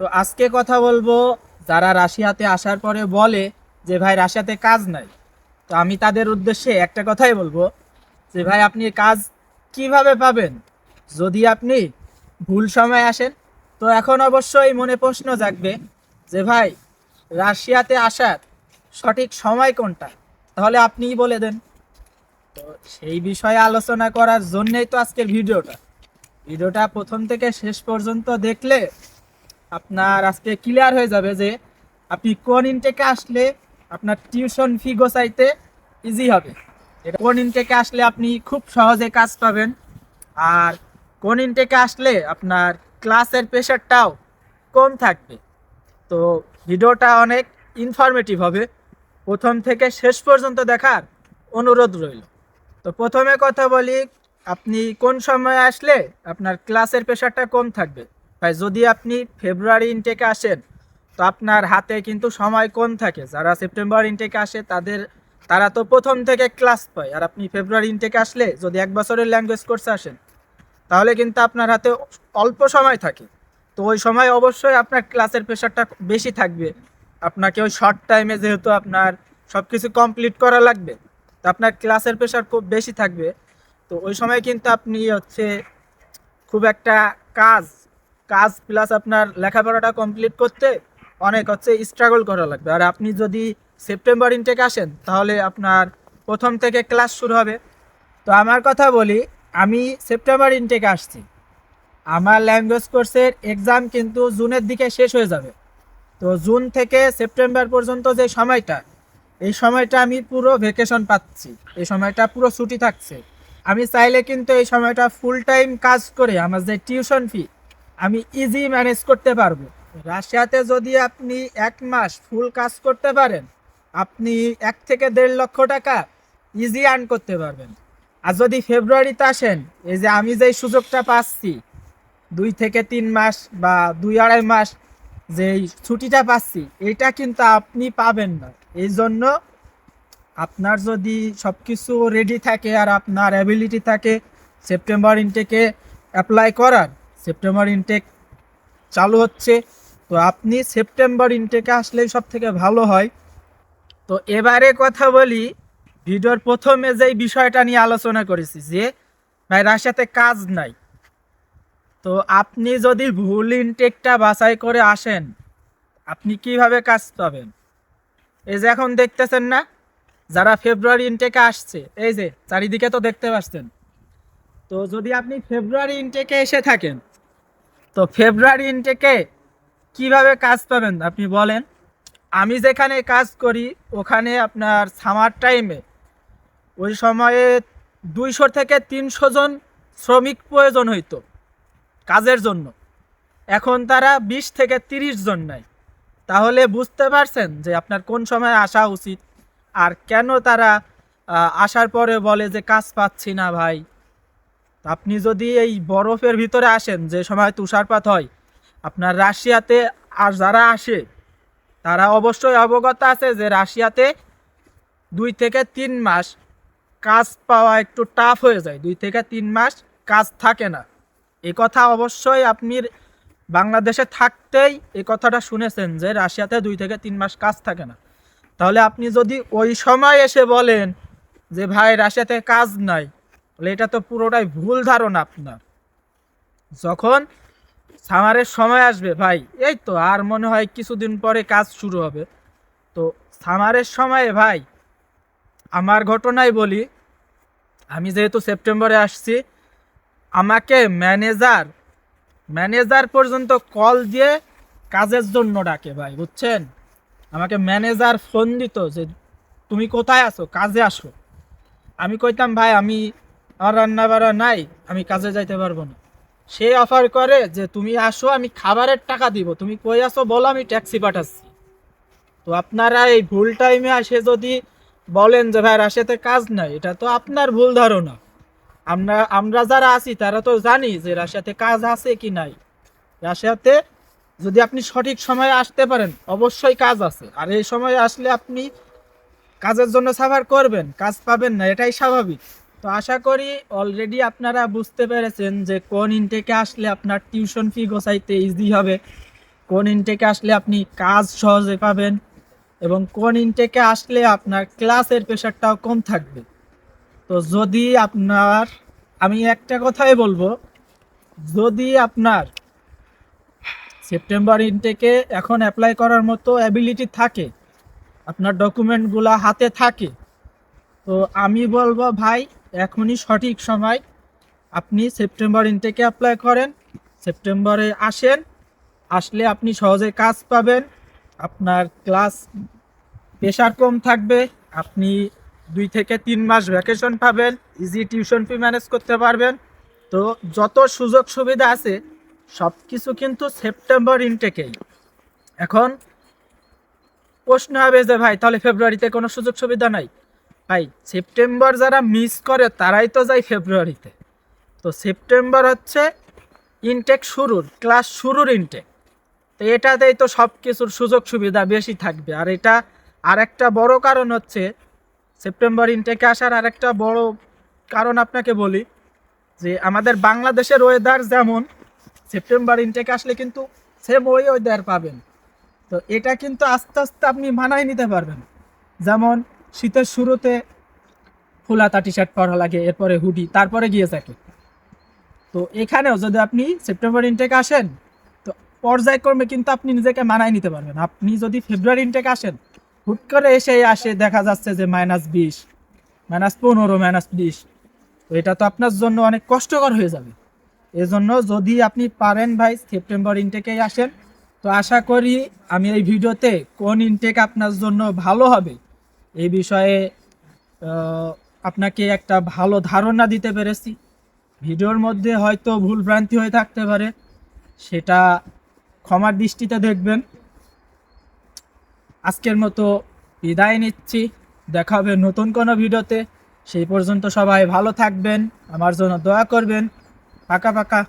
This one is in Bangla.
তো আজকে কথা বলব যারা রাশিয়াতে আসার পরে বলে যে ভাই রাশিয়াতে কাজ নাই। তো আমি তাদের উদ্দেশ্যে একটা কথাই বলব যে ভাই আপনি কাজ কীভাবে পাবেন? যদি আপনি ভুল সময় আসেন, তো এখন অবশ্যই মনে প্রশ্ন জাগবে যে ভাই রাশিয়াতে আসার সঠিক সময় কোনটা? তাহলে আপনিই বলে দেন। তো সেই বিষয়ে আলোচনা করার জন্যই তো আজকের ভিডিওটা। ভিডিওটা প্রথম থেকে শেষ পর্যন্ত দেখলে আপনার আজকে ক্লিয়ার হয়ে যাবে যে আপনি কোন ইনটেকে আসলে আপনার টিউশন ফি গোছাইতে ইজি হবে। এটা কোন ইনটেকে আসলে আপনি খুব সহজে কাজ পাবেন আর কোন ইনটেকে আসলে আপনার ক্লাসের প্রেশারটাও কম থাকবে। তো ভিডিওটা অনেক ইনফরমেটিভ হবে। প্রথম থেকে শেষ পর্যন্ত দেখার অনুরোধ রইল। তো প্রথমে কথা বলি, আপনি কোন সময় আসলে আপনার ক্লাসের প্রেশারটা কম থাকবে? ভাই, যদি আপনি ফেব্রুয়ারি ইনটেকে আসেন, তো আপনার হাতে কিন্তু সময় কম থাকে। যারা সেপ্টেম্বর ইনটেকে আসে, তাদের, তারা তো প্রথম থেকে ক্লাস পায়। আর আপনি ফেব্রুয়ারি ইনটেকে আসলে যদি এক বছরের ল্যাঙ্গুয়েজ কোর্সে আসেন, তাহলে কিন্তু আপনার হাতে অল্প সময় থাকে। তো ওই সময় অবশ্যই আপনার ক্লাসের প্রেশারটা বেশি থাকবে। আপনাকে ওই শর্ট টাইমে যেহেতু আপনার সব কিছু কমপ্লিট করা লাগবে, তো আপনার ক্লাসের প্রেশার খুব বেশি থাকবে। তো ওই সময় কিন্তু আপনি হচ্ছে খুব একটা কাজ কাজ প্লাস আপনার লেখাপড়াটা কমপ্লিট করতে অনেক হচ্ছে স্ট্রাগল করা লাগবে। আর আপনি যদি সেপ্টেম্বর ইনটেক আসেন, তাহলে আপনার প্রথম থেকে ক্লাস শুরু হবে। তো আমার কথা বলি, আমি সেপ্টেম্বর ইনটেকে আসছি। আমার ল্যাঙ্গুয়েজ কোর্সের এক্সাম কিন্তু জুনের দিকে শেষ হয়ে যাবে। তো জুন থেকে সেপ্টেম্বর পর্যন্ত যে সময়টা, এই সময়টা আমি পুরো ভেকেশন পাচ্ছি। এই সময়টা পুরো ছুটি থাকছে। আমি চাইলে কিন্তু এই সময়টা ফুল টাইম কাজ করে আমার যে টিউশন ফি আমি ইজি ম্যানেজ করতে পারব। রাশিয়াতে যদি আপনি এক মাস ফুল কাজ করতে পারেন, আপনি এক থেকে দেড় লক্ষ টাকা ইজি আর্ন করতে পারবেন। আর যদি ফেব্রুয়ারিতে আসেন, এই যে আমি যেই সুযোগটা পাচ্ছি, দুই থেকে তিন মাস বা দুই আড়াই মাস যেই ছুটিটা পাচ্ছি এটা কিন্তু আপনি পাবেন না। এই জন্য আপনার যদি সব কিছু রেডি থাকে আর আপনার অ্যাবিলিটি থাকে সেপ্টেম্বর ইনটেকে অ্যাপ্লাই করার সেপ্টেম্বর ইনটেক চালু হচ্ছে। তো আপনি সেপ্টেম্বর ইনটেকে আসলেই সব থেকে ভালো হয়। তো এবারে কথা বলি, ভিডিওর প্রথমে যেই বিষয়টা নিয়ে আলোচনা করেছি যে, ভাই, রাশিয়াতে কাজ নাই। তো আপনি যদি ভুল ইনটেকটা বাছাই করে আসেন, আপনি কীভাবে কাজ পাবেন? এই যে এখন দেখতেছেন না, যারা ফেব্রুয়ারি ইনটেকে আসছে, এই যে চারিদিকে তো দেখতে পাচ্ছেন। তো যদি আপনি ফেব্রুয়ারি ইনটেকে এসে থাকেন তো ফেব্রুয়ারি ইনটেকে কীভাবে কাজ পাবেন আপনি বলেন? আমি যেখানে কাজ করি, ওখানে আপনার সামার টাইমে ওই সময়ে দুইশো থেকে তিনশো জন শ্রমিক প্রয়োজন হইতো কাজের জন্য। এখন তারা বিশ থেকে তিরিশ জন নাই। তাহলে বুঝতে পারছেন যে আপনার কোন সময় আসা উচিত আর কেন তারা আসার পরে বলে যে কাজ পাচ্ছি না ভাই। আপনি যদি এই বরফের ভিতরে আসেন, যে সময় তুষারপাত হয়, আপনার রাশিয়াতে আর যারা আসে, তারা অবশ্যই অবগত আছে যে রাশিয়াতে দুই থেকে তিন মাস কাজ পাওয়া একটু টাফ হয়ে যায়। দুই থেকে তিন মাস কাজ থাকে না। এ কথা অবশ্যই আপনি বাংলাদেশে থাকতেই এ কথাটা শুনেছেন যে রাশিয়াতে দুই থেকে তিন মাস কাজ থাকে না। তাহলে আপনি যদি ওই সময় এসে বলেন যে ভাই, রাশিয়াতে কাজ নাই তাহলে এটা তো পুরোটাই ভুল ধারণা আপনার। যখন সামারের সময় আসবে, ভাই, এই তো আর মনে হয় কিছুদিন পরে কাজ শুরু হবে। তো সামারের সময়ে, ভাই, আমার ঘটনাই বলি, আমি যেহেতু সেপ্টেম্বরে আসছি, আমাকে ম্যানেজার ম্যানেজার পর্যন্ত কল দিয়ে কাজের জন্য ডাকে, ভাই, বুঝছেন? আমাকে ম্যানেজার ফোন দিত যে, তুমি কোথায় আছো? কাজে আসো। আমি কইতাম, ভাই, আমি আমার রান্না বাড়া নাই, আমি কাজে যাইতে পারব না। সে অফার করে যে, তুমি আসো, আমি খাবারের টাকা দিব। তুমি কই আসো বলো, আমি ট্যাক্সি পাঠাচ্ছি। তো আপনারা এই ভুল টাইমে আসে যদি বলেন যে, ভাই, রাশিয়াতে কাজ নাই, এটা তো আপনার ভুল ধারণা। আমরা আমরা যারা আছি, তারা তো জানি যে, রাশিয়াতে কাজ আছে কি নাই। রাশিয়াতে যদি আপনি সঠিক সময়ে আসতে পারেন, অবশ্যই কাজ আছে। আর এই সময় আসলে আপনি কাজের জন্য সাফার করবেন, কাজ পাবেন না, এটাই স্বাভাবিক। তো আশা করি অলরেডি আপনারা বুঝতে পেরেছেন যে কোন ইনটেকে আসলে আপনার টিউশন ফি গোছাইতে ইজি হবে, কোন ইনটেকে আসলে আপনি কাজ সহজে পাবেন এবং কোন ইনটেকে আসলে আপনার ক্লাসের প্রেশারটাও কম থাকবে। তো যদি আপনার, আমি একটা কথাই বলব, যদি আপনার সেপ্টেম্বর ইনটেকে এখন অ্যাপ্লাই করার মতো অ্যাবিলিটি থাকে, আপনার ডকুমেন্টগুলো হাতে থাকে, তো আমি বলব ভাই এখনই সঠিক সময়। আপনি সেপ্টেম্বর ইনটেকে অ্যাপ্লাই করেন সেপ্টেম্বরে আসেন, আসলে আপনি সহজে কাজ পাবেন। আপনার ক্লাস প্রেশার কম থাকবে, আপনি দুই থেকে তিন মাস ভ্যাকেশন পাবেন ইজি টিউশন ফি ম্যানেজ করতে পারবেন। তো যত সুযোগ সুবিধা আছে সব কিছু কিন্তু সেপ্টেম্বর ইনটেকেই এখন প্রশ্ন হবে যে ভাই, তাহলে ফেব্রুয়ারিতে কোনো সুযোগ সুবিধা নাই? ভাই সেপ্টেম্বর যারা মিস করে, তারাই তো যায় ফেব্রুয়ারিতে তো সেপ্টেম্বর হচ্ছে ইনটেক শুরুর ক্লাস শুরুর ইনটেক তো এটাতেই তো সব কিছুর সুযোগ সুবিধা বেশি থাকবে। আর এটা আরেকটা বড় কারণ হচ্ছে সেপ্টেম্বর ইনটেকে আসার আরেকটা বড় কারণ আপনাকে বলি, যে আমাদের বাংলাদেশের ওয়েদার যেমন সেপ্টেম্বর ইনটেকে আসলে কিন্তু সেম ওই ওয়েদার পাবেন। তো এটা কিন্তু আস্তে আস্তে আপনি মানায় নিতে পারবেন। যেমন শীতের শুরুতে ফুলাতা টি শার্ট পরা লাগে, এরপরে হুডি, তারপরে গিয়ে থাকে তো এখানেও যদি আপনি সেপ্টেম্বর ইনটেক আসেন, তো পর্যায়ক্রমে কিন্তু আপনি নিজেকে মানায় নিতে পারবেন। আপনি যদি ফেব্রুয়ারি ইনটেক আসেন, হুট করে এসে আসে, দেখা যাচ্ছে যে মাইনাস বিশ মাইনাস পনেরো মাইনাস বিশ। তো এটা তো আপনার জন্য অনেক কষ্টকর হয়ে যাবে। এজন্য যদি আপনি পারেন ভাই সেপ্টেম্বর ইনটেকেই আসেন। তো আশা করি আমি এই ভিডিওতে কোন ইনটেক আপনার জন্য ভালো হবে এই বিষয়ে আপনাকে একটা ভালো ধারণা দিতে পেরেছি। ভিডিওর মধ্যে হয়তো ভুল ভ্রান্তি হয়ে থাকতে পারে, সেটা ক্ষমার দৃষ্টিতে দেখবেন। আজকের মতো বিদায় নিচ্ছি। দেখা হবে নতুন কোনো ভিডিওতে। সেই পর্যন্ত সবাই ভালো থাকবেন, আমার জন্য দোয়া করবেন। পাকা পাকা।